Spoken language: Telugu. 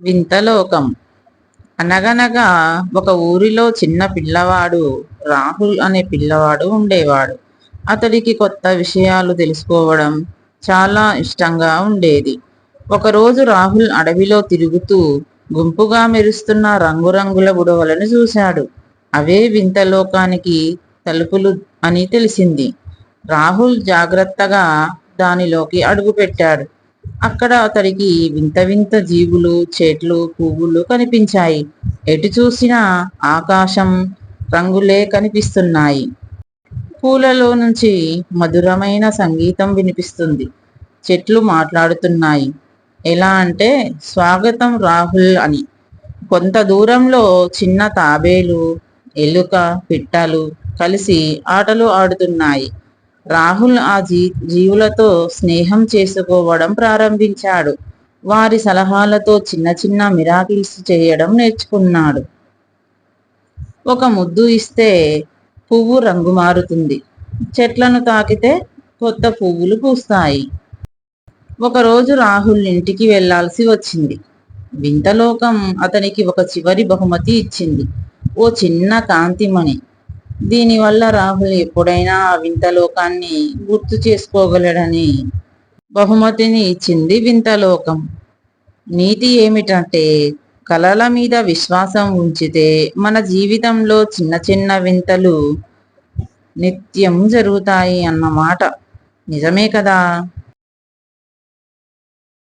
వింతలోకం. అనగనగా ఒక ఊరిలో చిన్న పిల్లవాడు రాహుల్ అనే పిల్లవాడు ఉండేవాడు. అతడికి కొత్త విషయాలు తెలుసుకోవడం చాలా ఇష్టంగా ఉండేది. ఒకరోజు రాహుల్ అడవిలో తిరుగుతూ గుంపుగా మెరుస్తున్న రంగురంగుల బుడవలను చూశాడు. అవే వింతలోకానికి తలుపులు అని తెలిసింది. రాహుల్ జాగ్రత్తగా దానిలోకి అడుగుపెట్టాడు. అక్కడ అతడికి వింత వింత జీవులు చెట్లు పువ్వులు కనిపించాయి. ఎటు చూసినా ఆకాశం రంగులే కనిపిస్తున్నాయి. పూలలో నుంచి మధురమైన సంగీతం వినిపిస్తుంది. చెట్లు మాట్లాడుతున్నాయి. ఎలా అంటే స్వాగతం రాహుల్ అని. కొంత దూరంలో చిన్న తాబేలు ఎలుక పిట్టలు కలిసి ఆటలు ఆడుతున్నాయి. రాహుల్ ఆ జీ జీవులతో స్నేహం చేసుకోవడం ప్రారంభించాడు. వారి సలహాలతో చిన్న చిన్న మిరాకిల్స్ చేయడం నేర్చుకున్నాడు. ఒక ముద్దు ఇస్తే పువ్వు రంగు మారుతుంది. చెట్లను తాకితే కొత్త పువ్వులు పూస్తాయి. ఒకరోజు రాహుల్ ఇంటికి వెళ్ళాల్సి వచ్చింది. వింతలోకం అతనికి ఒక చివరి బహుమతి ఇచ్చింది. ఓ చిన్న కాంతిమణి. దీనివల్ల రాహుల్ ఎప్పుడైనా ఆ వింతలోకాన్ని గుర్తు చేసుకోగలడని బహుమతిని ఇచ్చింది వింతలోకం. నీతి ఏమిటంటే కలల మీద విశ్వాసం ఉంచితే మన జీవితంలో చిన్న చిన్న వింతలు నిత్యం జరుగుతాయి అన్నమాట. నిజమే కదా?